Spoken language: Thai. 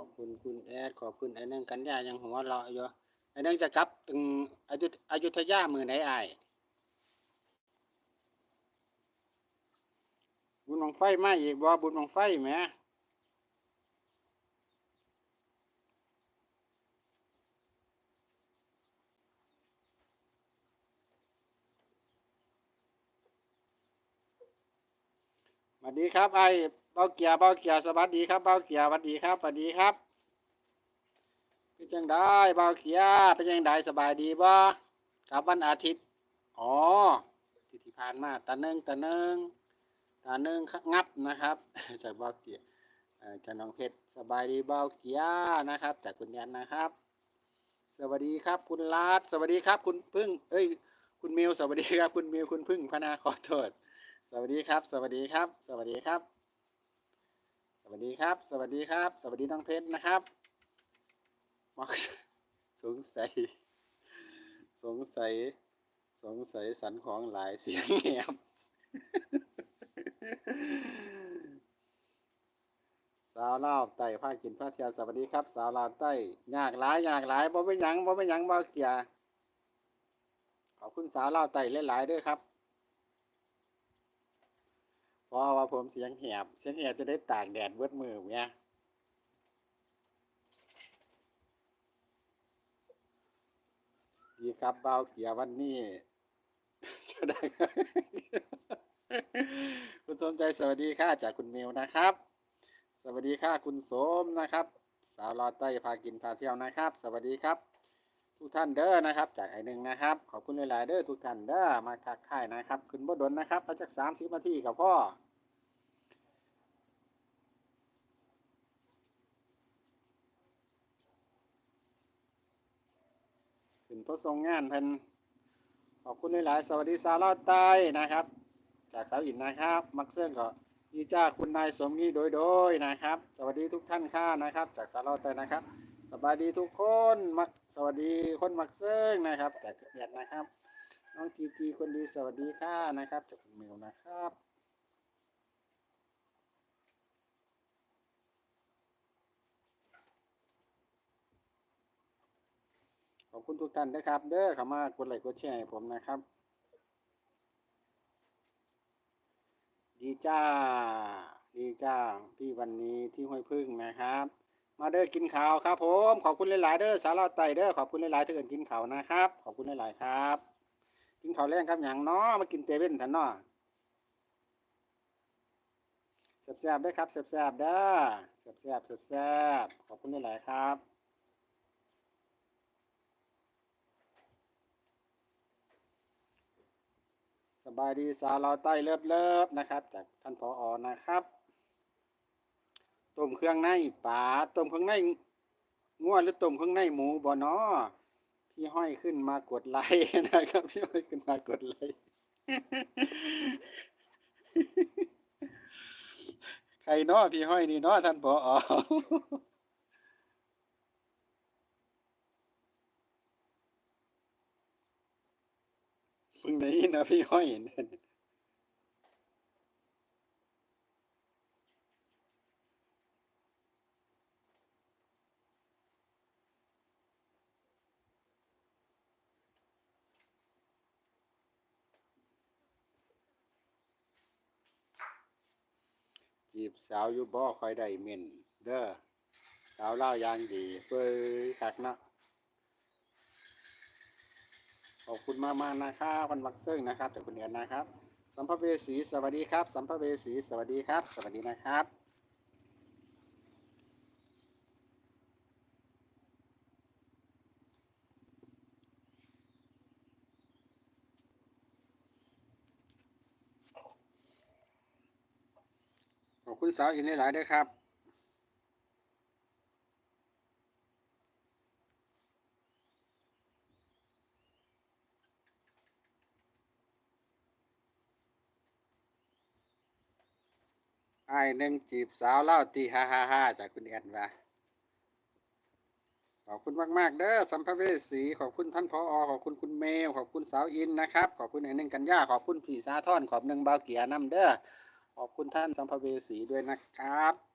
อบคุณคุณแอดขอบคุณไอ้นั่งกันยายังหัวเราะอยู่ไอ้นั่งจะกลับถึงอยุธอยุธยามือไหนไอ้บุญบังไฟมาอีกบ่บุญบังไฟแหมสวัสดีครับไอ้ เบาเกียร์เบาเกียร์สวัสดีครับเบาเกียร์สวัสดีครับสวัสดีครับเป็นจังได้เบาเกียร์เป็นจังได้สบายดีบ่กับวันอาทิตย์อ๋อที่ที่ผ่านมาตาหนึ่งตาหนึ่งตาหนึ่งงับนะครับจากเบาเกียร์จากน้องเพชรสบายดีเบาเกียร์นะครับ จากคุณยันนะครับ สวัสดีครับคุณรัตสวัสดีครับคุณพึ่ง เอ้ยคุณมิวสวัสดีครับคุณมิวคุณพึ่งพนาขอโทษสวัสดีครับ สวัสดีครับ สวัสดีครับ วัสดีครับ สวัสดีครับ สวัสดีน้องเพชรนะครับมักสงสัย สงสัย สงสัยสันของหลายเสียงแหบสาวลาวใต้ภาคกินภาคเทียสวัสดีครับ สาวลาวใต้ยากหลายยากหลายบ่เป็นหยังบ่เป็นหยังบ่เกียขอบคุณสาวลาวใต้หลายๆด้วยครับ เพราะว่าผมเสียงแหบ เสียงแหบจะได้ตากแดดเบิดมือเนี่ยดีครับเบาเกียร์วันนี้จะได้คุณสมใจสวัสดีค่ะจากคุณมิวนะครับ สวัสดีค่ะคุณสมนะครับ สาวลอดใต้พากินพาเที่ยวนะครับ สวัสดีครับ ทุกท่านเด้อนะครับ จากไอหนึ่งนะครับ ขอบคุณหลายๆเด้อทุกท่านเด้อมาทักทายนะครับ ขึ้นบดนนะครับเอาจากสามสิบนาทีกับพ่อขึ้นทดทรงงานเพิ่นขอบคุณหลายๆสวัสดีสาวลอดใต้นะครับ จากสาวอินนะครับ มักเสื่องก็ดีจ้าคุณนายสมนีโดยโดยนะครับ สวัสดีทุกท่านค่ะนะครับ จากสาวลอดใต้นะครับ สบายดีทุกคนมักสวัสดีคนมักเสื่องนะครับจากเอียดนะครับ น้องจีจีคนดีสวัสดีค่ะนะครับจากคุณมิวนะครับขอบคุณทุกท่านนะครับ เด้อเข้ามากดไลค์กดแชร์ให้ผมนะครับ ดีจ้า ดีจ้าที่วันนี้ที่ห้วยพึ่งนะครับ มาเด้อกินข้าวครับ ผมขอบคุณหลายๆเด้อสาราไตเด้อขอบคุณหลายๆที่เอินกินข้าวนะครับ ขอบคุณหลายๆครับ กินข้าวแรงครับอย่างน้อมากินเตเว่นทันน้อแซ่บๆเด้ครับแซ่บๆเด้อแซ่บๆแซ่บๆขอบคุณหลายๆครับสบายดีสาวเราวใต้เลิฟเลิฟๆนะครับ จากท่านพออนะครับ ต้มเครื่องในปลาต้มเครื่องในงัวหรือต้มเครื่องในหมูบ่นอพี่ห้อยขึ้นมากดไลค์นะครับ พี่ห้อยขึ้นมากดไลค์ใครนาะพี่ห้อยนี่นาะท่านพออเพิ่งได้ยินนะพี่ห้อยนั่น จีบสาวอยู่บ่คอยได้เม่นเด้อสาวเล่ายางดีเพื่อคักเนาะขอบคุณมากมากนะครับวันวักเซิงนะครับจากคุณเดือนนะครับ สัมภเวสีสวัสดีครับ สัมภเวสีสวัสดีครับ สวัสดีนะครับ อบคุณสาวอินหลายๆด้วยครับไอ้หนึ่งจีบสาวเล่าตีฮ่าฮ่าฮ่าจากคุณแอนว่าขอบคุณมาก ๆ เด้อสัมภเวสีขอบคุณท่านพออขอบคุณคุณเมล ขอบคุณสาวอินนะครับ ขอบคุณไอ้หนึ่งกันย่าขอบคุณผีสาท่อน ขอบหนึ่งเบาเกียร์น้ำเด้อ ขอบคุณท่านสัมภเวสีด้วยนะครับ